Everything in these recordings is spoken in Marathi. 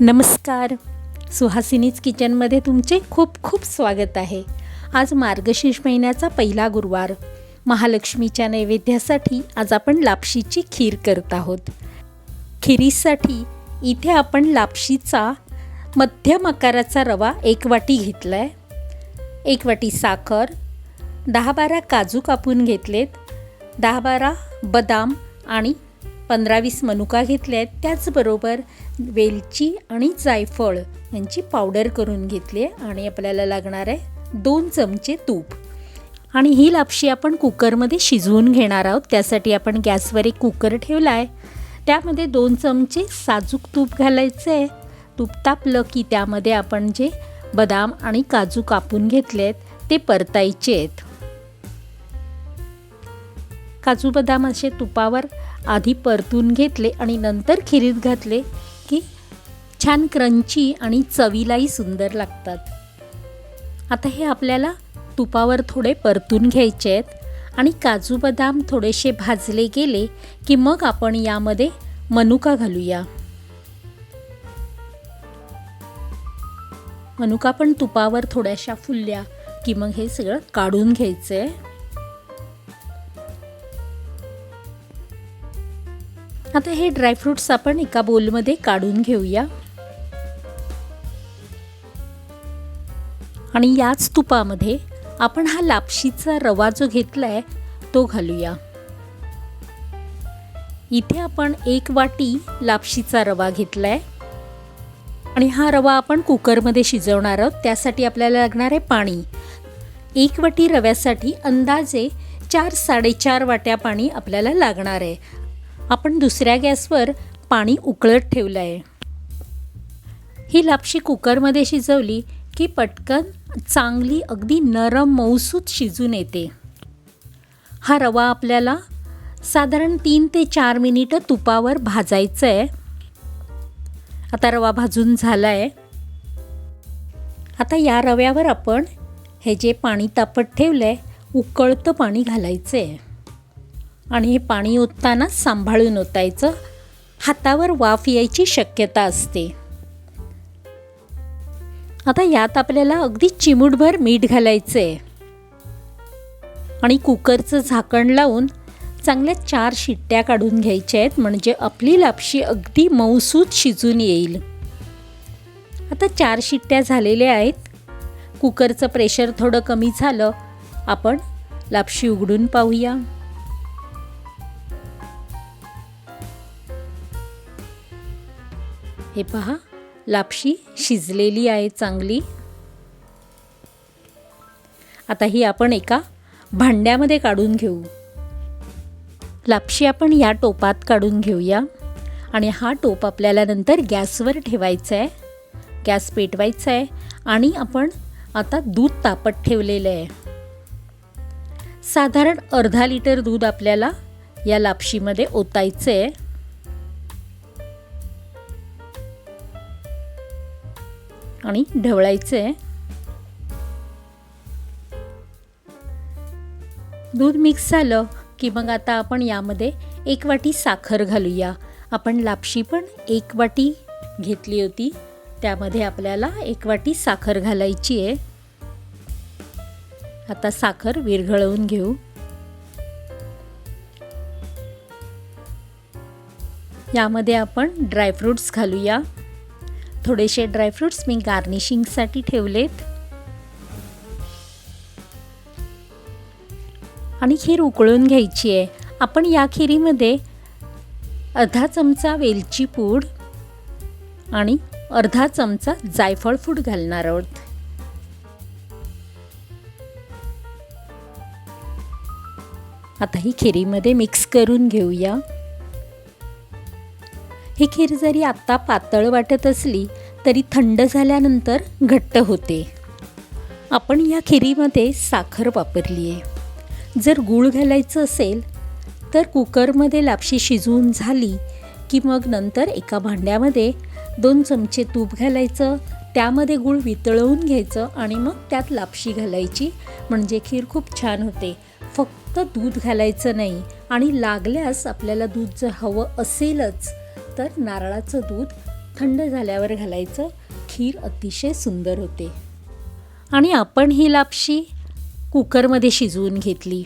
नमस्कार. सुहासिनीज किचनमध्ये तुमचे खूप खूप स्वागत आहे. आज मार्गशीर्ष महिन्याचा पहिला गुरुवार. महालक्ष्मीच्या नैवेद्यासाठी आज आपण लापशीची खीर करत आहोत. खिरीसाठी इथे आपण लापशीचा मध्यम आकाराचा रवा एक वाटी घेतला आहे एक वाटी साखर दहा बारा काजू कापून घेतलेत दहा बारा बदाम आणि पंधरा वीस मनुका घेतले आहेत त्याचबरोबर वेलची आणि जायफळ यांची पावडर करून घेतली आहे आणि आपल्याला लागणार आहे दोन चमचे तूप. आणि ही लापशी आपण कुकरमध्ये शिजवून घेणार आहोत. त्यासाठी आपण गॅसवर एक कुकर ठेवला आहे त्यामध्ये दोन चमचे साजूक तूप घालायचं आहे. तूप तापलं की त्यामध्ये आपण जे बदाम आणि काजू कापून घेतले आहेत ते परतायचे आहेत. काजू बदाम असे तुपावर आधी परतून घेतले आणि नंतर खिरीत घातले की छान क्रंची आणि चवीलाही सुंदर लागतात. आता हे आपल्याला तुपावर थोडे परतून घ्यायचे आहेत आणि काजू बदाम थोडेसे भाजले गेले की मग आपण यामध्ये मनुका घालूया. मनुका पण तुपावर थोड्याशा फुलल्या की मग हे सगळं काढून घ्यायचं आहे आता हे ड्रायफ्रूट्स आपण एका बोलमध्ये काढून घेऊया. आणि याच तुपामध्ये आपण हा लापशीचा रवा जो घेतला आहे तो घालूया. इथे आपण एक वाटी लापशीचा रवा घेतला आहे आणि हा रवा आपण कुकरमध्ये शिजवणार आहोत. त्यासाठी आपल्याला लागणार आहे पाणी. एक वाटी रव्यासाठी अंदाजे चार साडेचार वाट्या पाणी आपल्याला लागणार आहे. आपण दुसऱ्या गॅसवर पाणी उकळत ठेवलं आहे ही लापशी कुकरमध्ये शिजवली की पटकन चांगली अगदी नरम मऊसूत शिजून येते. हा रवा आपल्याला साधारण तीन ते चार मिनिटं तुपावर भाजायचं आहे आता रवा भाजून झाला आहे आता या रव्यावर आपण हे जे पाणी तापत ठेवलं आहे उकळतं पाणी घालायचं आहे आणि हे पाणी ओतताना सांभाळून ओतायचं. हातावर वाफ यायची शक्यता असते. आता यात आपल्याला अगदी चिमूटभर मीठ घालायचं आहे आणि कुकरचं झाकण लावून चांगल्या चार शिट्ट्या काढून घ्यायच्या आहेत म्हणजे आपली लापशी अगदी मऊसूत शिजून येईल. आता चार शिट्ट्या झालेल्या आहेत. कुकरचं प्रेशर थोडं कमी झालं. आपण लापशी उघडून पाहूया. हे पहा लापशी शिजलेली आहे चांगली. आता ही आपण एका भांड्यामध्ये काढून घेऊ. लापशी आपण या टोपात काढून घेऊया. आणि हा टोप आपल्याला नंतर गॅसवर ठेवायचा आहे गॅस पेटवायचा आहे आणि आपण आता दूध तापत ठेवलेलं आहे. साधारण अर्धा लिटर दूध आपल्याला या लापशीमध्ये ओतायचं आहे आणि ढवळायचं. आहे दूध मिक्स झालं की मग आता आपण यामध्ये एक वाटी साखर घालूया. आपण लापशी पण एक वाटी घेतली होती. त्यामध्ये आपल्याला एक वाटी साखर घालायची आहे. आता साखर विरघळवून घेऊ. यामध्ये आपण ड्रायफ्रूट्स घालूया. थोडेसे ड्रायफ्रूट्स मी गार्निशिंगसाठी ठेवलेत. आणि खीर उकळून घ्यायची आहे. आपण या खिरीमध्ये अर्धा चमचा वेलची पूड आणि अर्धा चमचा जायफळ फूड घालणार आहोत. आता ही खिरीमध्ये मिक्स करून घेऊया. ही खीर जरी आत्ता पातळ वाटत असली तरी थंड झाल्यानंतर घट्ट होते. आपण या खिरीमध्ये साखर वापरली आहे जर गूळ घालायचं असेल तर कुकरमध्ये लापशी शिजवून झाली की मग नंतर एका भांड्यामध्ये दोन चमचे तूप घालायचं त्यामध्ये गूळ वितळवून घ्यायचं आणि मग त्यात लापशी घालायची. म्हणजे खीर खूप छान होते. फक्त दूध घालायचं नाही आणि लागल्यास आपल्याला दूध जर हवं असेलच. तर नारळाचं दूध थंड झाल्यावर घालायचं. खीर अतिशय सुंदर होते. आणि आपण ही लापशी कुकरमध्ये शिजवून घेतली.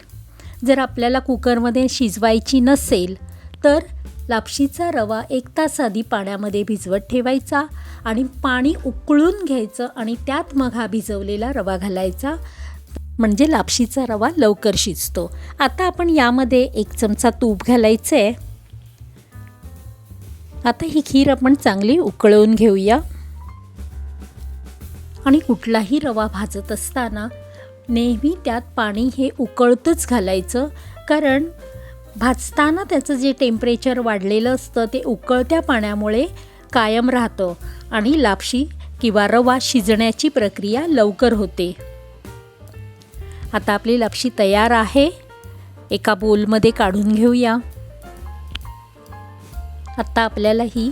जर आपल्याला कुकरमध्ये शिजवायची नसेल तर लापशीचा रवा एक तास आधी पाण्यामध्ये भिजवत ठेवायचा आणि पाणी उकळून घ्यायचं आणि त्यात मग हा भिजवलेला रवा घालायचा. म्हणजे लापशीचा रवा लवकर शिजतो. आता आपण यामध्ये एक चमचा तूप घालायचं आहे आता ही खीर आपण चांगली उकळवून घेऊया. आणि कुठलाही रवा भाजत असताना नेहमी त्यात पाणी हे उकळतंच घालायचं. कारण भाजताना त्याचं जे टेम्परेचर वाढलेलं असतं ते उकळत्या पाण्यामुळे कायम राहतं आणि लापशी किंवा रवा शिजण्याची प्रक्रिया लवकर होते. आता आपली लापशी तयार आहे. एका बोलमध्ये काढून घेऊया. आत्ता आपल्याला ही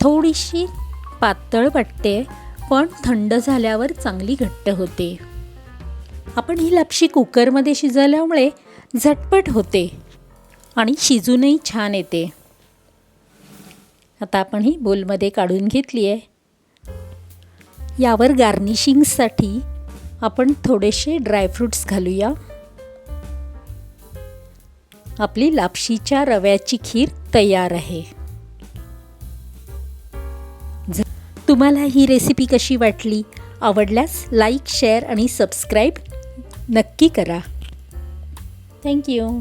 थोडीशी पातळ वाटते पण थंड झाल्यावर चांगली घट्ट होते. आपण ही लापशी कुकरमध्ये शिजवल्यामुळे झटपट होते आणि शिजूनही छान येते. आता आपण ही बोलमध्ये काढून घेतली आहे यावर गार्निशिंगसाठी आपण थोडेसे ड्रायफ्रूट्स घालूया. आपली लापशीच्या रव्याची खीर तयार आहे. तुम्हाला ही रेसिपी कशी वाटली? आवडल्यास लाईक शेअर आणि सबस्क्राईब नक्की करा. थँक्यू